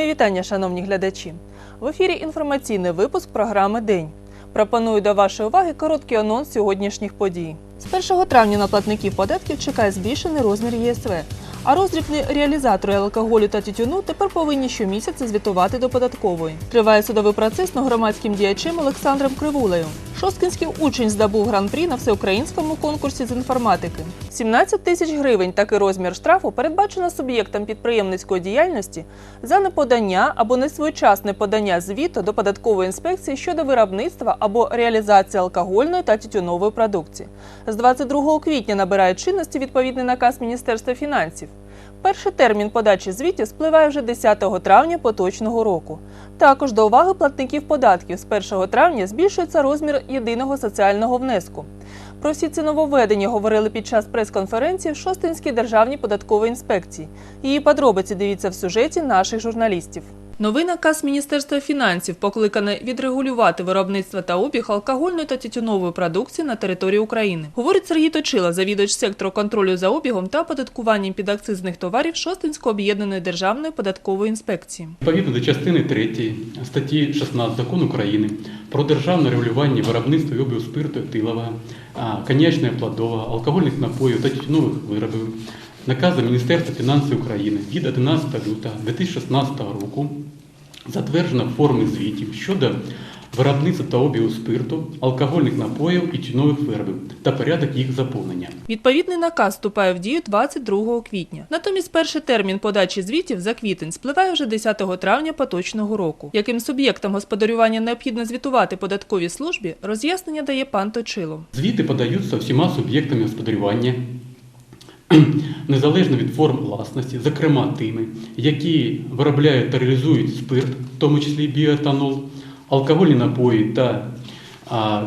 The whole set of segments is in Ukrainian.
Мої вітання, шановні глядачі. В ефірі інформаційний випуск програми День. Пропоную до вашої уваги короткий анонс сьогоднішніх подій. З 1 травня на платників податків чекає збільшений розмір ЄСВ. А роздрібні реалізатори алкоголю та тютюну тепер повинні щомісяця звітувати до податкової. Триває судовий процес над громадським діячем Олександром Кривулею. Шосткинський учень здобув гран-прі на всеукраїнському конкурсі з інформатики. 17 тисяч гривень такий розмір штрафу передбачено суб'єктам підприємницької діяльності за неподання або несвоєчасне подання звіту до податкової інспекції щодо виробництва або реалізації алкогольної та тютюнової продукції. З 22 квітня набирає чинності відповідний наказ Міністерства фінансів. Перший термін подачі звітів спливає вже 10 травня поточного року. Також до уваги платників податків з 1 травня збільшується розмір єдиного соціального внеску. Про всі ці нововведення говорили під час прес-конференції в Шостинській державній податковій інспекції. Її подробиці дивіться в сюжеті наших журналістів. Новий наказ Міністерства фінансів покликаний відрегулювати виробництво та обіг алкогольної та тютюнової продукції на території України. Говорить Сергій Точила, завідувач сектору контролю за обігом та оподаткуванням підакцизних товарів Шостинської об'єднаної державної податкової інспекції. Відповідно до частини 3 статті 16 Закону України про державне регулювання виробництва і обігу спирту етилового, коньячного плодового, алкогольних напоїв та тютюнових виробів, наказу Міністерства фінансів України від 11 лютого 2016 року затверджено форми звітів щодо виробництва та обігу спирту, алкогольних напоїв і тютюнових виробів та порядок їх заповнення. Відповідний наказ вступає в дію 22 квітня. Натомість перший термін подачі звітів за квітень спливає вже 10 травня поточного року. Яким суб'єктам господарювання необхідно звітувати податковій службі, роз'яснення дає пан Точило. Звіти подаються всіма суб'єктами господарювання, незалежно від форм власності, зокрема тими, які виробляють та реалізують спирт, в тому числі біоетанол, алкогольні напої та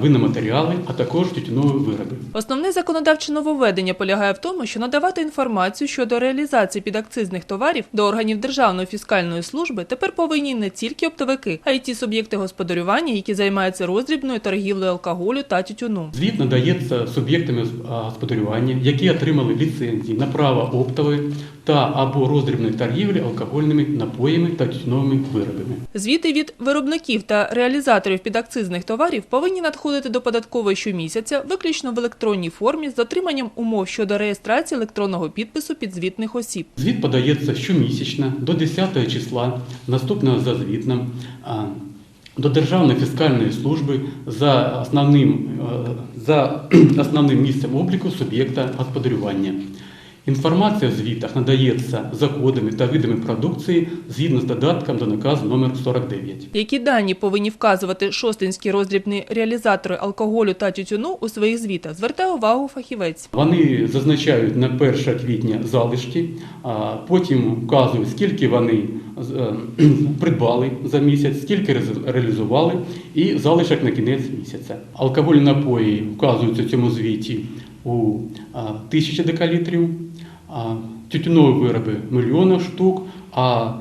виноматеріали, а також тютюнові вироби. Основне законодавче нововведення полягає в тому, що надавати інформацію щодо реалізації підакцизних товарів до органів Державної фіскальної служби тепер повинні не тільки оптовики, а й ті суб'єкти господарювання, які займаються роздрібною торгівлею алкоголю та тютюну. Звіт надається суб'єктами господарювання, які отримали ліцензії на право оптової та або роздрібної торгівлі алкогольними напоями та тютюновими виробами. Звіти від виробників та реалізаторів підакцизних товарів повинні надходити до податкової щомісяця виключно в електронній формі з дотриманням умов щодо реєстрації електронного підпису підзвітних осіб. Звіт подається щомісячно до 10 числа наступного за звітом до Державної фіскальної служби за основним, е, за основним місцем обліку суб'єкта господарювання. Інформація в звітах надається за кодами та видами продукції згідно з додатком до наказу номер 49. Які дані повинні вказувати шостинські роздрібні реалізатори алкоголю та тютюну у своїх звітах, звертає увагу фахівець. Вони зазначають на 1 квітня залишки, а потім вказують, скільки вони е, придбали за місяць, скільки реалізували, і залишок на кінець місяця. Алкогольні напої вказуються в цьому звіті у тисячі декалітрів, тютюнові вироби мільйона штук, а,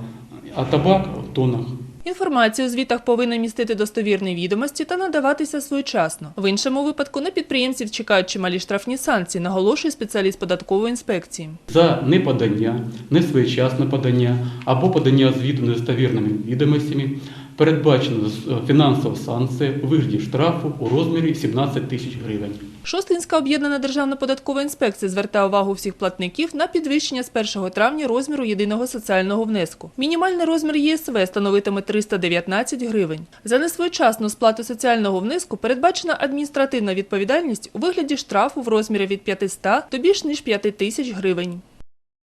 а табак в тоннах. Інформація у звітах повинна містити достовірні відомості та надаватися своєчасно. В іншому випадку на підприємців чекають чималі штрафні санкції, наголошує спеціаліст податкової інспекції. за неподання, несвоєчасне подання або подання звіту недостовірними відомостями передбачено е, фінансова санкція у вигляді штрафу у розмірі 17 тисяч гривень. Шостинська об'єднана державна податкова інспекція звертає увагу всіх платників на підвищення з 1 травня розміру єдиного соціального внеску. Мінімальний розмір ЄСВ становитиме 319 гривень. За несвоєчасну сплату соціального внеску передбачена адміністративна відповідальність у вигляді штрафу в розмірі від 500 до більш ніж 5 тисяч гривень.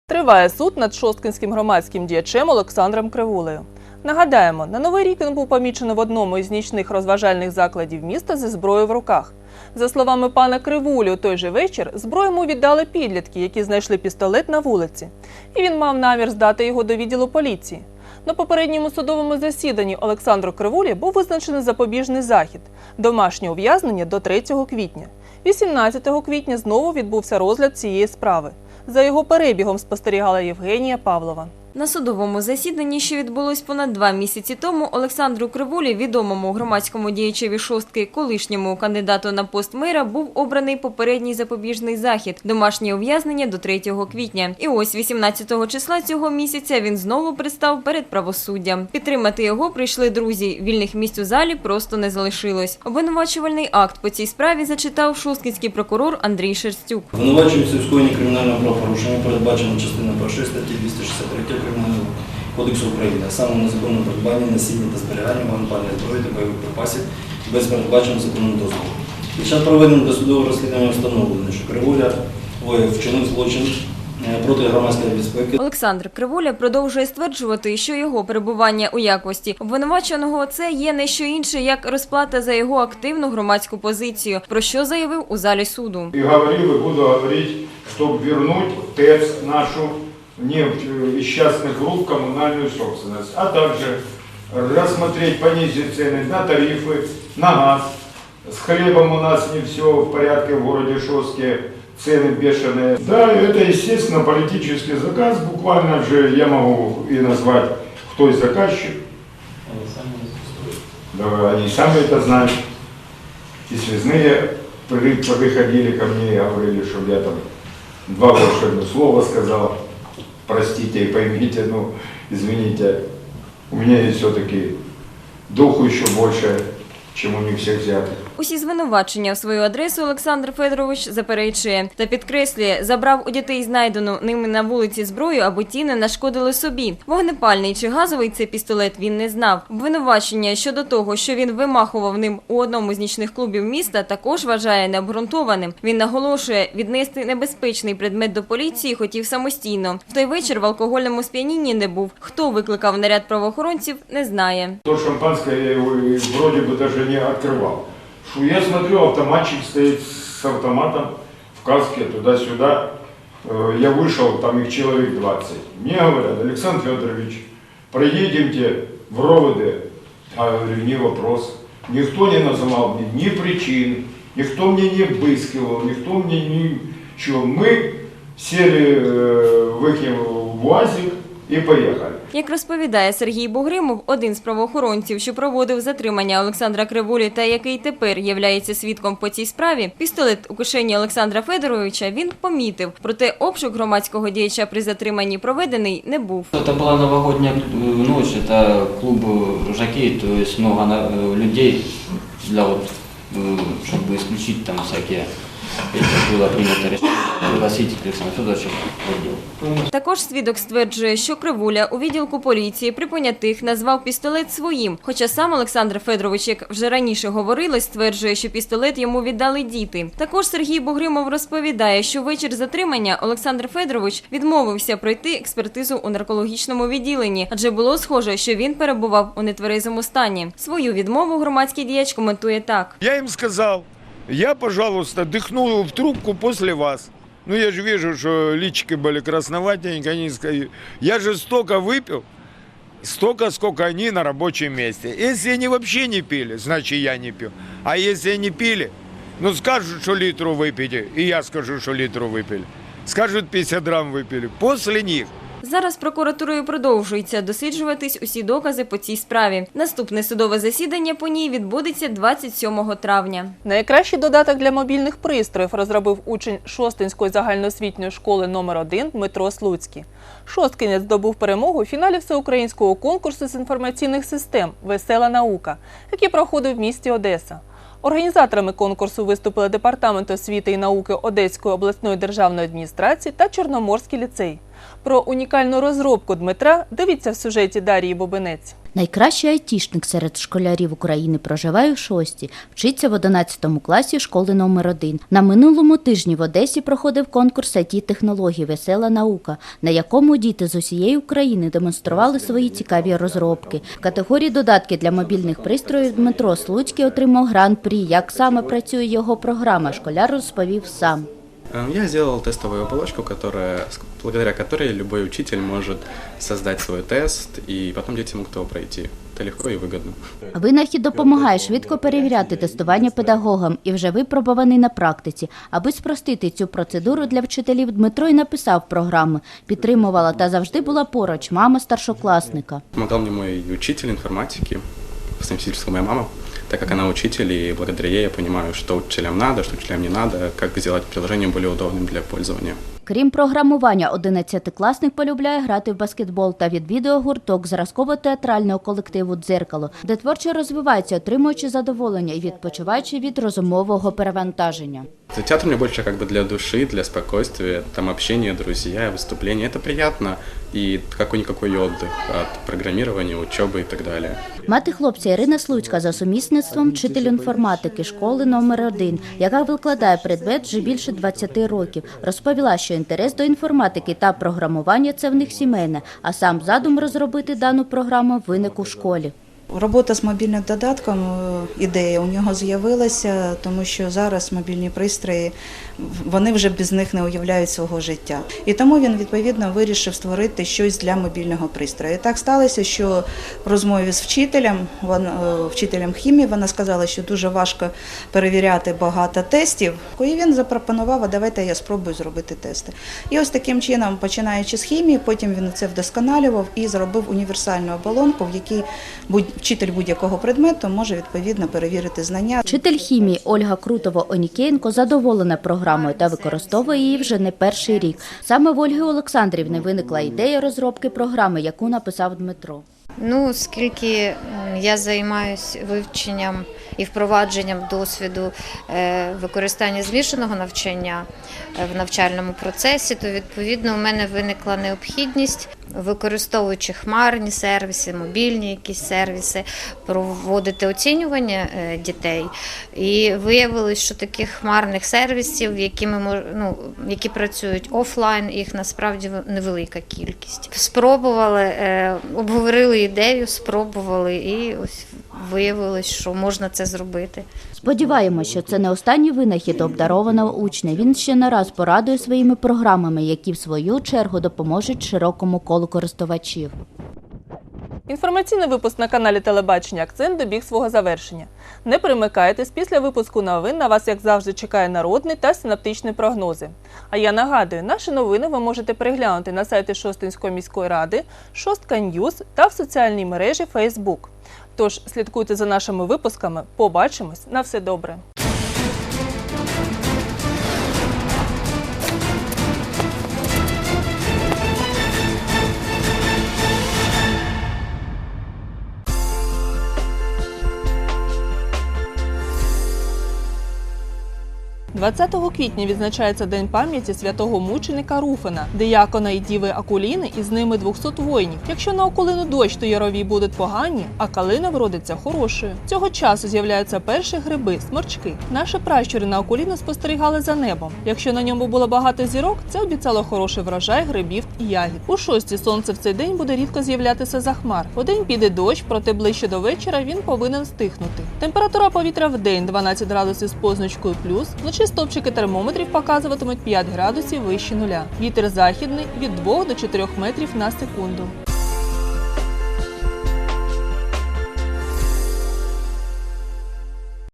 Триває суд над шосткинським громадським діячем Олександром Кривулею. Нагадаємо, на новий рік він був помічений в одному із нічних розважальних закладів міста зі зброєю в руках. За словами пана Кривулі, у той же вечір зброю йому віддали підлітки, які знайшли пістолет на вулиці, і він мав намір здати його до відділу поліції. На попередньому судовому засіданні Олександру Кривулі був визначений запобіжний захід домашнє ув'язнення до 3 квітня. 18 квітня знову відбувся розгляд цієї справи. За його перебігом спостерігала Євгенія Павлова. На судовому засіданні, що відбулось понад два місяці тому, Олександру Кривулі, відомому громадському діячеві шостки, колишньому кандидату на пост мера, був обраний попередній запобіжний захід – домашнє ув'язнення до 3 квітня. І ось 18 числа цього місяця він знову пристав перед правосуддям. Підтримати його прийшли друзі. Вільних місць у залі просто не залишилось. Обвинувачувальний акт по цій справі зачитав шосткінський прокурор Андрій Шерстюк. Обвинувачується в скоєнні кримінального правопорушення, передбачено частиною 1 статті 263 Кримінального кодексу України, а саме незаконне придбання, носіння та зберігання вогнепальної зброї та бойових припасів без передбаченого законом дозволу. Під час проведення досудового розслідування встановлено, що Кривуля вчинив злочин е, проти громадської безпеки Олександр Криволя продовжує стверджувати, що його перебування у якості обвинуваченого це є не що інше, як розплата за його активну громадську позицію, про що заявив у залі суду. И говорил, и буду говорить, чтобы вернуть ТЭЦ нашу нефть э, в коммунальную собственность, а также рассмотреть, понизить цены на тарифы, на газ. С хлебом у нас не все в порядке в городе Шоске, цены бешеные. Да, это, естественно, политический заказ, буквально же я могу и назвать, кто из заказчик. Да, они сами это знают. И связные при- приходили ко мне и говорили, что я там два волшебных слова сказал. Простите и поймите, ну, извините. У меня есть все-таки духу еще больше, чем у них всех взятых. Усі звинувачення в свою адресу Олександр Федорович заперечує та підкреслює, забрав у дітей знайдену ними на вулиці зброю, аби ті не нашкодили собі. Вогнепальний чи газовий цей пістолет він не знав. Обвинувачення щодо того, що він вимахував ним у одному з нічних клубів міста, також вважає необґрунтованим. Він наголошує, віднести небезпечний предмет до поліції хотів самостійно. В той вечір в алкогольному сп'янінні не був. Хто викликав наряд правоохоронців, не знає. То шампанское я его и вроде бы даже не открывал. Шу, я смотрю, автоматчик стоит с автоматом в каске туда-сюда. Э, Я вышел, там их человек 20. Мне говорят, Александр Федорович, проедемте в Роводы. А говорю, не вопрос. Никто не называл мне ни причин, никто мне не обыскивал, никто мне ничего. Мы сели э, в их УАЗик и поехали. Як розповідає Сергій Бугримов, один з правоохоронців, що проводив затримання Олександра Кривулі та який тепер являється свідком по цій справі, пістолет у кишені Олександра Федоровича він помітив. Проте обшук громадського діяча при затриманні проведений не був. Это была новогодняя э, ночь, это клуб э, жокей, то есть много на- э, людей для вот, э, чтобы исключить там всякие, это было принято решение пригласить Александра Федоровича в отдел. Також свідок стверджує, що Кривуля у відділку поліції при понятих назвав пістолет своїм. Хоча сам Олександр Федорович, як вже раніше говорилось, стверджує, що пістолет йому віддали діти. Також Сергій Бугримов розповідає, що вечір затримання Олександр Федорович відмовився пройти експертизу у наркологічному відділенні, адже було схоже, що він перебував у нетверезому стані. Свою відмову громадський діяч коментує так. Я им сказал, я, пожалуйста, дыхну в трубку после вас. Ну, я же вижу, что личики были красноватенькие. Они ска- Я же столько выпил, столько, сколько они на рабочем месте. Если они вообще не пили, значит, я не пью. А если они пили, ну, скажут, что литру выпили, и я скажу, что литру выпили. Скажут, 50 грамм выпили. После них Зараз прокуратурою продовжується досліджуватись усі докази по цій справі. Наступне судове засідання по ній відбудеться 27 травня. Найкращий додаток для мобільних пристроїв розробив учень Шостинської загальноосвітньої школи номер 1 Дмитро Слуцький. Шосткинець здобув перемогу у фіналі всеукраїнського конкурсу з інформаційних систем Весела наука, який проходив в місті Одеса. Організаторами конкурсу виступили Департамент освіти і науки Одеської обласної державної адміністрації та Чорноморський ліцей. Про унікальну розробку Дмитра дивіться в сюжеті Дарії Бобинець. Найкращий айтішник серед школярів України проживає у шості, вчиться в 11 класі школи номер 1 На минулому тижні в Одесі проходив конкурс it технологій Весела наука, на якому діти з усієї України демонстрували свої цікаві розробки. В категорії додатки для мобільних пристроїв Дмитро Слуцький отримав гран-прі. Як саме працює його програма, школяр розповів сам. Э, Я сделал тестовую оболочку, которая, с- благодаря которой любой учитель может создать свой тест, и потом дети могут его пройти. Это легко и выгодно. Винахід допомагає швидко перевіряти тестування педагогам і вже випробуваний на практиці. Аби спростити цю процедуру для вчителів, Дмитро й написав програми, підтримувала та завжди була поруч мама старшокласника. Помогал мне мой учитель информатики, по совместительству моя мама, так как она учитель, и благодаря ей я понимаю, что учителям надо, что учителям не надо, как сделать приложение более удобным для пользования. Крім програмування, одинадцятикласник полюбляє грати в баскетбол та відвідує гурток зразково-театрального колективу «Дзеркало», де творчо розвивається, отримуючи задоволення і відпочиваючи від розумового перевантаження. Театр мне больше как бы для души, для спокойствия, там общение, друзья, выступления. Это приятно и какой-никакой отдых от программирования, учебы и так далее. Мати хлопця Ірина Слуцька за сумісництвом вчитель інформатики школи номер 1 яка викладає предмет вже більше 20 років, розповіла, що інтерес до інформатики та програмування це в них сімейне, а сам задум розробити дану програму виник у школі. Робота з мобільним додатком, е, ідея у нього з'явилася, тому що зараз мобільні пристрої вони вже без них не уявляють свого життя. І тому він відповідно вирішив створити щось для мобільного пристрою. І так сталося, що в розмові з вчителем, вон- е, вчителем хімії, вона сказала, що дуже важко перевіряти багато тестів. І він запропонував, а давайте я спробую зробити тести. І ось таким чином, починаючи з хімії, потім він це вдосконалював і зробив універсальну оболонку, в якій будь- вчитель будь-якого предмету може відповідно перевірити знання. Вчитель хімії Ольга Крутова Онікенко задоволена програмою та використовує її вже не перший рік. Саме в Ольги Олександрівни виникла ідея розробки програми, яку написав Дмитро. Ну, оскільки я займаюся вивченням і впровадженням досвіду е, використання змішаного навчання е, в навчальному процесі, то відповідно у мене виникла необхідність, використовуючи хмарні сервіси, мобільні якісь сервіси, проводити оцінювання е, дітей. І виявилось, що таких хмарних сервісів, які ми ну, які працюють офлайн, їх насправді невелика кількість. Спробували, обговорили ідею, спробували, і ось виявилось, що можна це зробити. Сподіваємося, що це не останній винахід обдарованого учня. Він ще не раз порадує своїми програмами, які в свою чергу допоможуть широкому колу користувачів. Інформаційний випуск на каналі Телебачення Акцент добіг свого завершення. Не перемикайтесь, після випуску новин на вас, як завжди, чекає народний та синаптичні прогнози. А я нагадую, наші новини ви можете переглянути на сайті Шостинської міської ради, Шостка Ньюз та в соціальній мережі Facebook. Тож слідкуйте за нашими випусками. Побачимось на все добре. – 20 квітня відзначається День пам'яті святого мученика Руфина, диякона і діви Акуліни і з ними 200 воїнів. Якщо на Акулину дощ, то ярові будуть погані, а калина вродиться хорошою. Цього часу з'являються перші гриби, сморчки. Наші пращури на Акуліну спостерігали за небом. Якщо на ньому було багато зірок, це обіцяло хороший врожай грибів і ягід. У шості сонце в цей день буде рідко з'являтися за хмар. Удень піде дощ, проте ближче до вечора він повинен стихнути. Температура повітря в день 12 градусів з позначкою плюс. Вночі стовпчики термометрів показуватимуть 5 градусів вище нуля. Вітер західний від 2 до 4 метрів на секунду.